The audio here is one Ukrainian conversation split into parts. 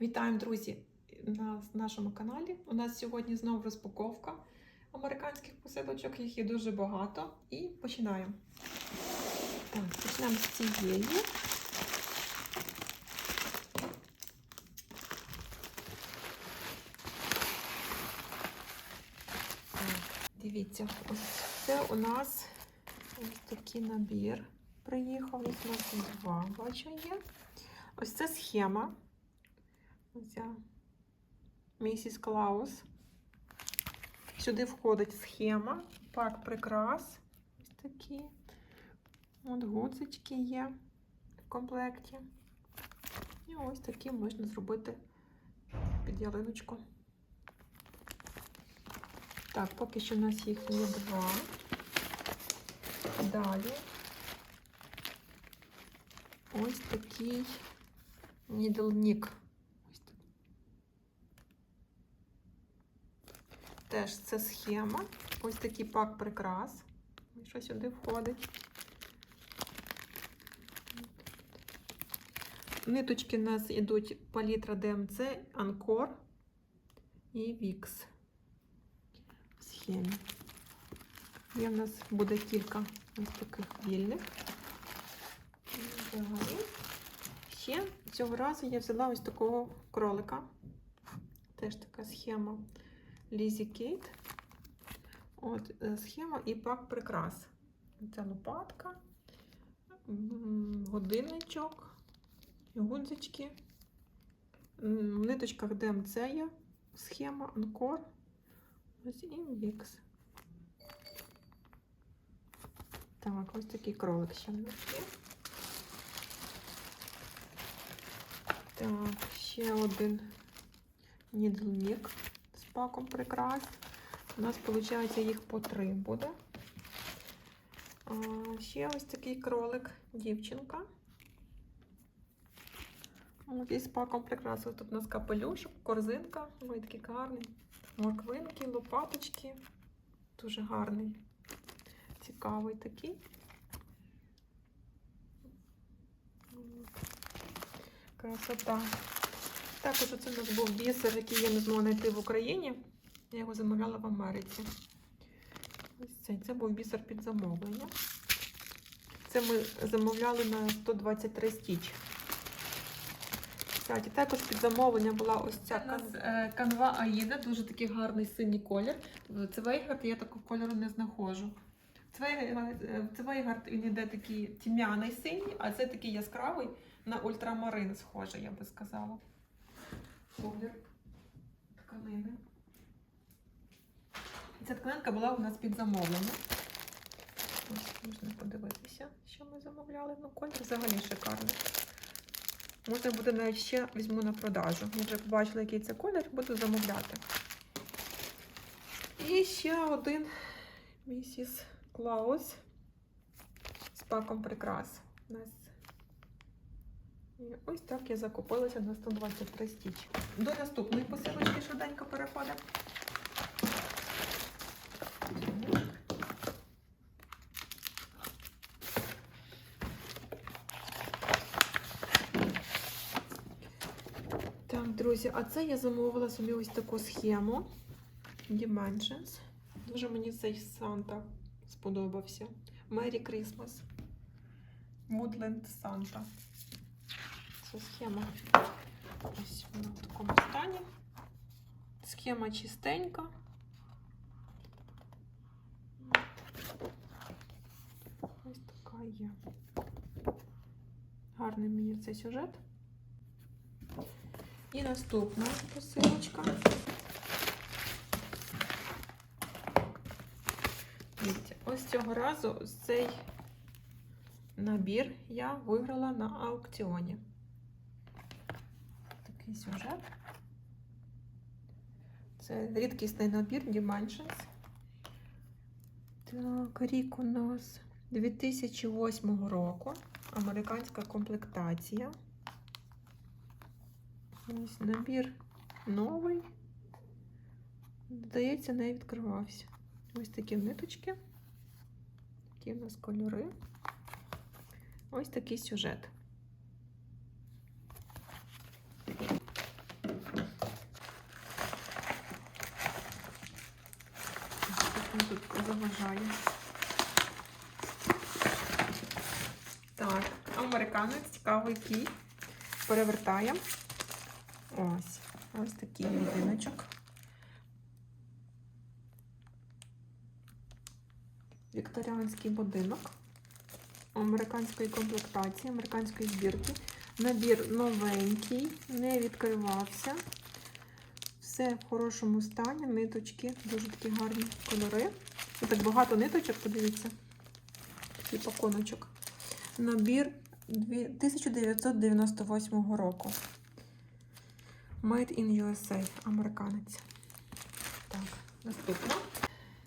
Вітаємо, друзі, на нашому каналі. У нас сьогодні знову розпаковка американських посилочок, їх є дуже багато. І починаємо. Так, почнемо з цієї. Дивіться, ось це у нас ось такий набір приїхав. Їх у нас два, бачу, є. Ось це схема. Оця місіс Клаус. Сюди входить схема, пак прикрас. Ось такі. От гудзички є в комплекті. І ось такі можна зробити під ялиночку. Так, поки що у нас їх є два. Далі. Ось такий нідельник. Ось так. Теж це схема. Ось такий пак прикрас. Що сюди входить. Ниточки у нас йдуть палітра ДМЦ, Анкор і Вікс в схемі. Є в нас буде кілька ось таких вільних. Ще цього разу я взяла ось такого кролика. Теж така схема Лізі Кейт. От е, схема і пак прикрас. Це лопатка, годинничок, гудзички. В ниточках ДМЦ є схема Анкор. Ось і Вікс. Так, ось такий кролик ще в. Так, ще один нідельник з паком прикрас. У нас, виходить, їх по три буде. Ще ось такий кролик, дівчинка. От із паком прикрас. Ось тут у нас капелюшок, корзинка. Ой, такий гарний. Морквинки, лопаточки. Дуже гарний. Цікавий такий. Красота. Також оце у нас був бісер, який я не змогла знайти в Україні. Я його замовляла в Америці. Ось цей. Це був бісер під замовлення. Це ми замовляли на 123 стіч. Кстати, також під замовлення була ось ця кан- е, канва Аїда, дуже такий гарний синій колір. В Цвейгард я такого кольору не знаходжу. Цвейгард, е, він іде такий тьмяний синій, а це такий яскравий на ультрамарин схоже, я би сказала. Колір тканини. Ця тканинка була у нас під замовлення. Можна подивитися, що ми замовляли. Ну, колір взагалі шикарний. Можна буде навіть ще візьму на продажу. Я вже побачила, який це колір, буду замовляти. І ще один місіс Клаус з паком прикрас. У нас і ось так я закупилася на 123 стіч. До наступної посилочки швиденько переходимо. Так, друзі, а це я замовила собі ось таку схему Dimensions. Дуже мені цей Санта сподобався. Merry Christmas. Woodland Santa. Це схема. Ось вона в такому стані. Схема чистенька. Ось така є. Гарний мені цей сюжет. І наступна посилочка. Дивіться, ось цього разу цей набір я виграла на аукціоні. Такий сюжет. Це рідкісний набір Dimensions. Так, рік у нас 2008 року. Американська комплектація. Ось набір новий. Здається, не відкривався. Ось такі ниточки. Такі у нас кольори. Ось такий сюжет. Він тут заважає. Так, американець, цікавий який. Перевертаємо. Ось. Ось такий будиночок. Вікторіанський будинок. Американської комплектації, американської збірки. Набір новенький, не відкривався. Все в хорошому стані, ниточки, дуже такі гарні кольори. Так багато ниточок, подивіться. і паконочок. Набір 1998 року. Made in USA, американець. Так, наступно.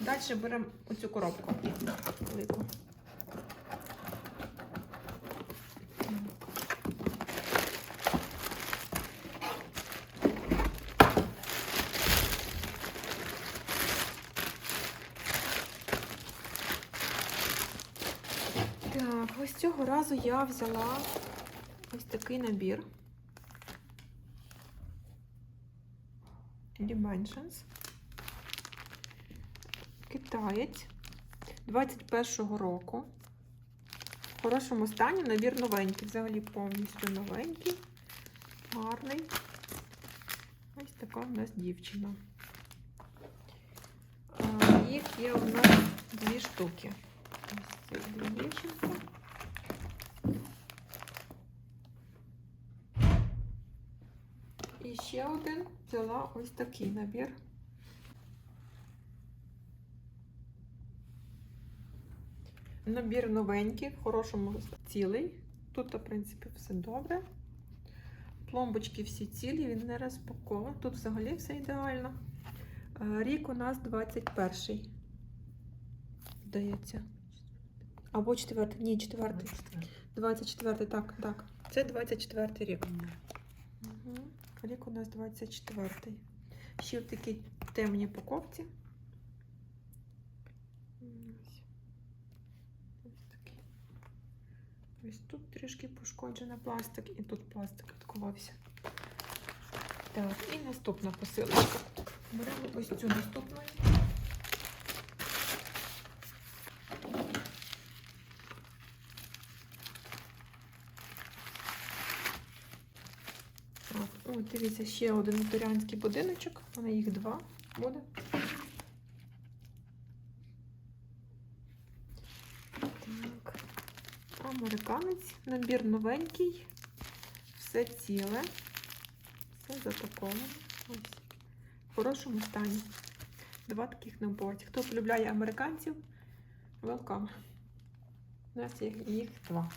Далі беремо оцю коробку. Велику. Так, ось цього разу я взяла ось такий набір. Dimensions. Китаєць 21-го року. В хорошому стані набір новенький, взагалі повністю новенький, гарний. Ось така в нас дівчина. Їх є у нас дві штуки. Ось ці дві дівчинки. І ще один взяла ось такий набір. Набір новенький, в хорошому цілий. Тут, в принципі, все добре. Пломбочки всі цілі, він не розпакований. Тут взагалі все ідеально. Е, Рік у нас 21-й. Здається. Або четвертий. Ні, четвертий. 24, так, так. Це 24 рік. Рік у нас 24-й. Ще в такій темній упаковці. Ось тут трішки пошкоджений пластик, і тут пластик відкувався. Так, і наступна посилочка. Беремо ось цю наступну. Так, о, дивіться, ще один вікторіанський будиночок. У мене їх два буде. Так. Американець. Набір новенький. Все ціле. Все запаковано. Ось. В хорошому стані. Два таких наборці. Хто полюбляє американців, welcome. У нас їх, їх два.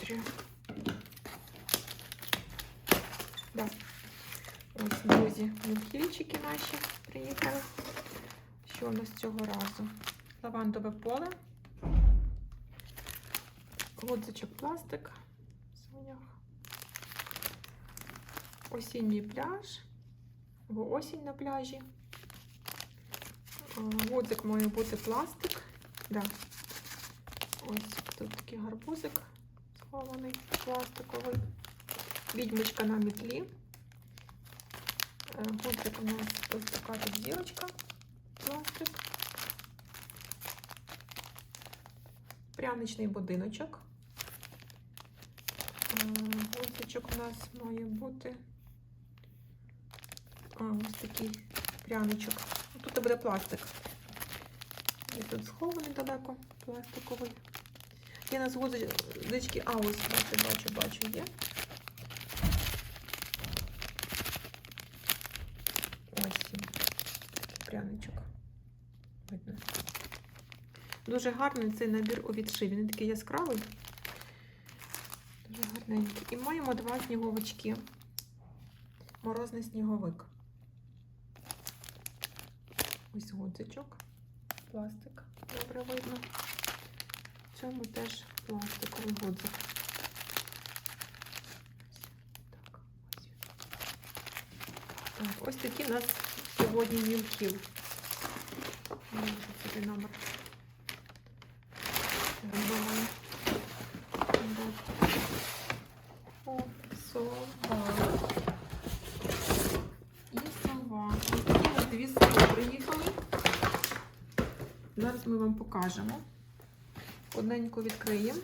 Зря. Да. Ось, друзі, мультфільчики наші приїхали. Що у нас цього разу? Лавандове поле. Гудзичок пластик. Сонях. Осінній пляж. Бо осінь на пляжі. А, Гудзик має бути пластик. Да. Ось тут такий гарбузик схований, пластиковий. Відьмочка на метлі. Е, у нас ось така тут зірочка, пластик. Пряничний будиночок. Е, у нас має бути. А, ось такий пряничок. Тут буде пластик. І тут схований далеко пластиковий. Є у нас гудзички, а ось бачу, бачу, бачу, є. Ось він, такий пряничок. Видно. Дуже гарний цей набір у відшиві. Він такий яскравий. Дуже гарненький. І маємо два сніговички. Морозний сніговик. Ось гудзичок. Пластик. Добре видно. В цьому теж пластиковий гудзик. Так, ось такі у нас сьогодні мілків. Собі номер. І сова. Ось дві сови приїхали. Зараз ми вам покажемо. Одненько відкриємо.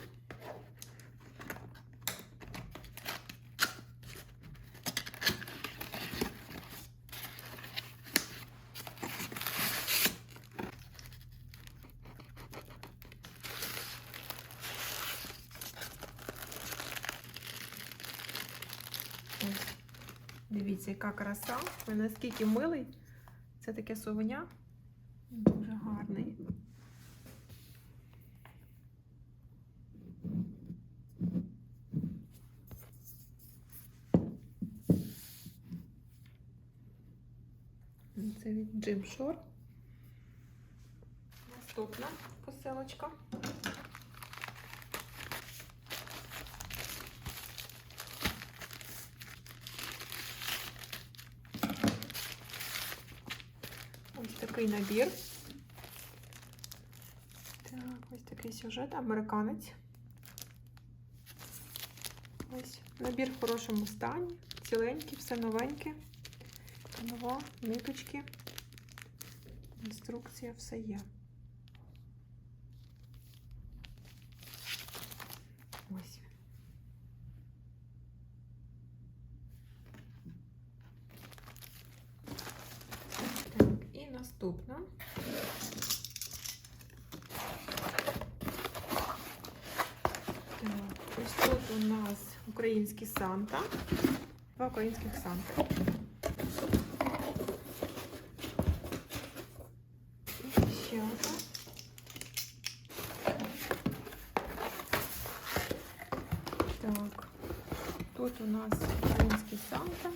Дивіться, яка краса. Він наскільки милий. Це таке совеня. Дуже гарний. Це від Джим Шор. Наступна посилочка. Ось такий набір. Так, ось такий сюжет, американець. Ось набір в хорошому стані, ціленький, все новеньке. Нова, ниточки, інструкція, все є. Ось. Так, і наступна. Так, ось тут у нас український Санта. Два українських Санта. І ще. Так, тут у нас український Санта.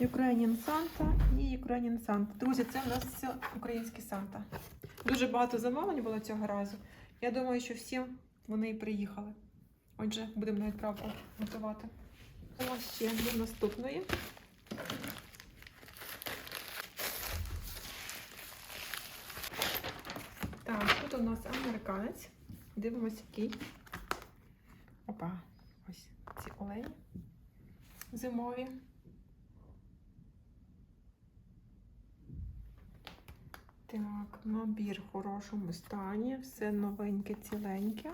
Ukrainian Santa і Ukrainian Santa. Друзі, це у нас все український Санта. Дуже багато замовлень було цього разу. Я думаю, що всім вони і приїхали. Отже, будемо на відправку готувати. Ось ще до наступної. Так, тут у нас американець. Дивимося, який. Опа, ось ці олені зимові. Так, набір в хорошому стані, все новеньке, ціленьке.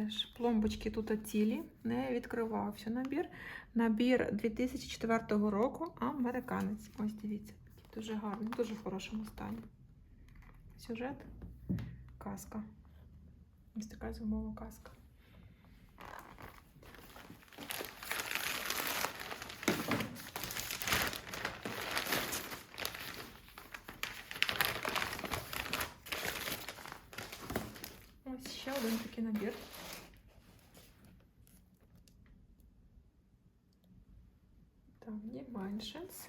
Це ж пломбочки тут цілі, не відкривався набір. Набір 2004 року, американець. Ось дивіться, дуже гарний, дуже в хорошому стані. Сюжет, казка. Ось така зимова казка. Ось ще один такий набір. Так, Dimensions.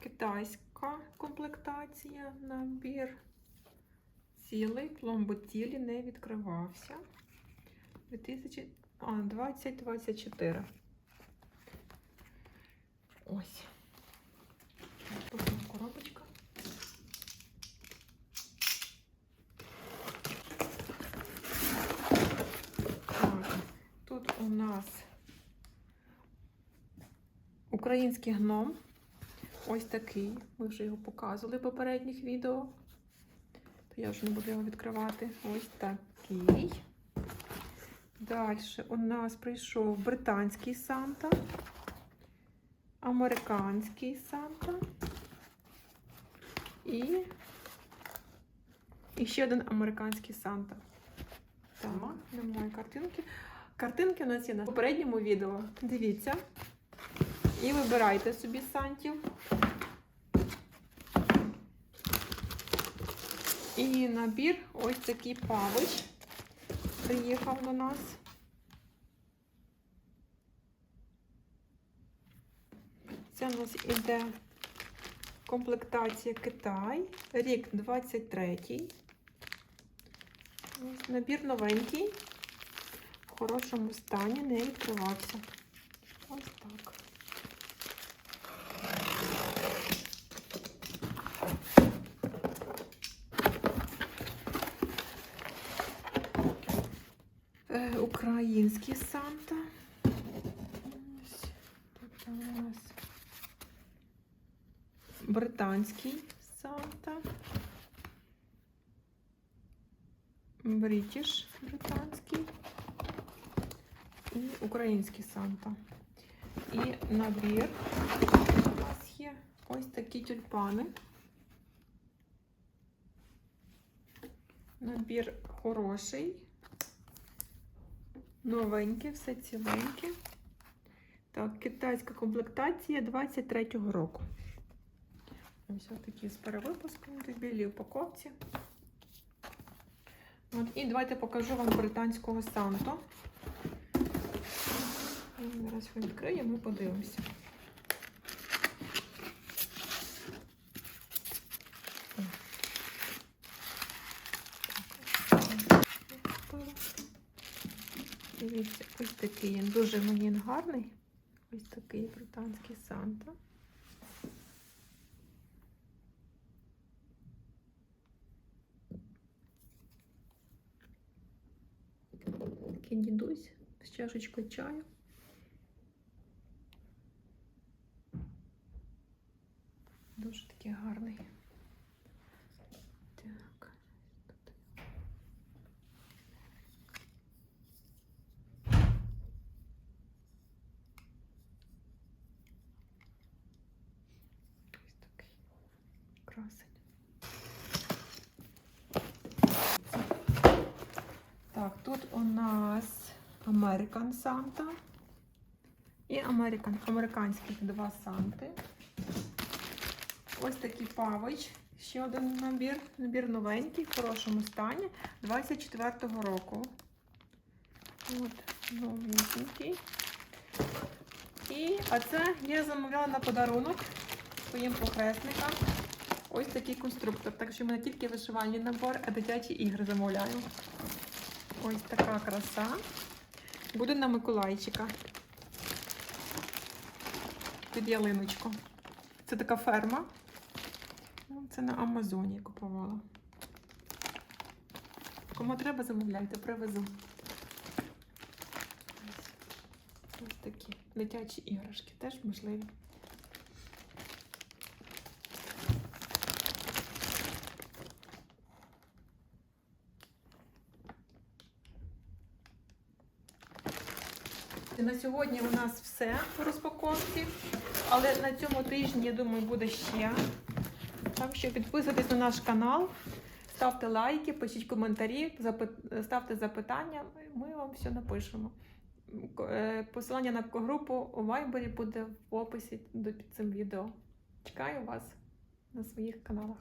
Китайська комплектація, набір. Цілий, пломботілі не відкривався. а, 2024. Ось. Наступна коробочка. Так, тут у нас український гном. Ось такий. Ми вже його показували в попередніх відео. То я вже не буду його відкривати. Ось такий. Далі у нас прийшов британський Санта, американський Санта і, і ще один американський Санта. Так, немає картинки. Картинки у нас є на попередньому відео. Дивіться. І вибирайте собі сантів. І набір ось такий павич приїхав до нас. Це у нас іде комплектація Китай, рік 23. Ось набір новенький, в хорошому стані, не відкривався. Ось так. Український Санта. Ось тут у нас британський Санта. Бритіш британський і український Санта. І набір у нас є ось такі тюльпани. Набір хороший, новенький, все ціленьке. Так, китайська комплектація 23-го року. Ось такі з перевипуском, тут білі упаковці. От, і давайте покажу вам британського Санту. Зараз відкриємо і подивимося. Дивіться, ось такий він. Дуже мені гарний. Ось такий британський Санта. Такий дідусь з чашечкою чаю. Дуже такий гарний. Красень. Так, тут у нас American Santa і American, американських два Санти. Ось такий павич. Ще один набір. Набір новенький, в хорошому стані 24-го року. От, новенький. І, а це я замовляла на подарунок своїм похресникам. Ось такий конструктор. Так що в мене тільки вишивальний набор, а дитячі ігри замовляю. Ось така краса. Буде на Миколайчика. Під ялиночку. Це така ферма. Це на Амазоні я купувала. Кому треба, замовляйте, привезу. Ось такі дитячі іграшки теж можливі. На сьогодні у нас все по розпаковці, але на цьому тижні, я думаю, буде ще. Так що підписуйтесь на наш канал, ставте лайки, пишіть коментарі, ставте запитання, ми вам все напишемо. Е, Посилання на групу у Viber буде в описі під цим відео. Чекаю вас на своїх каналах.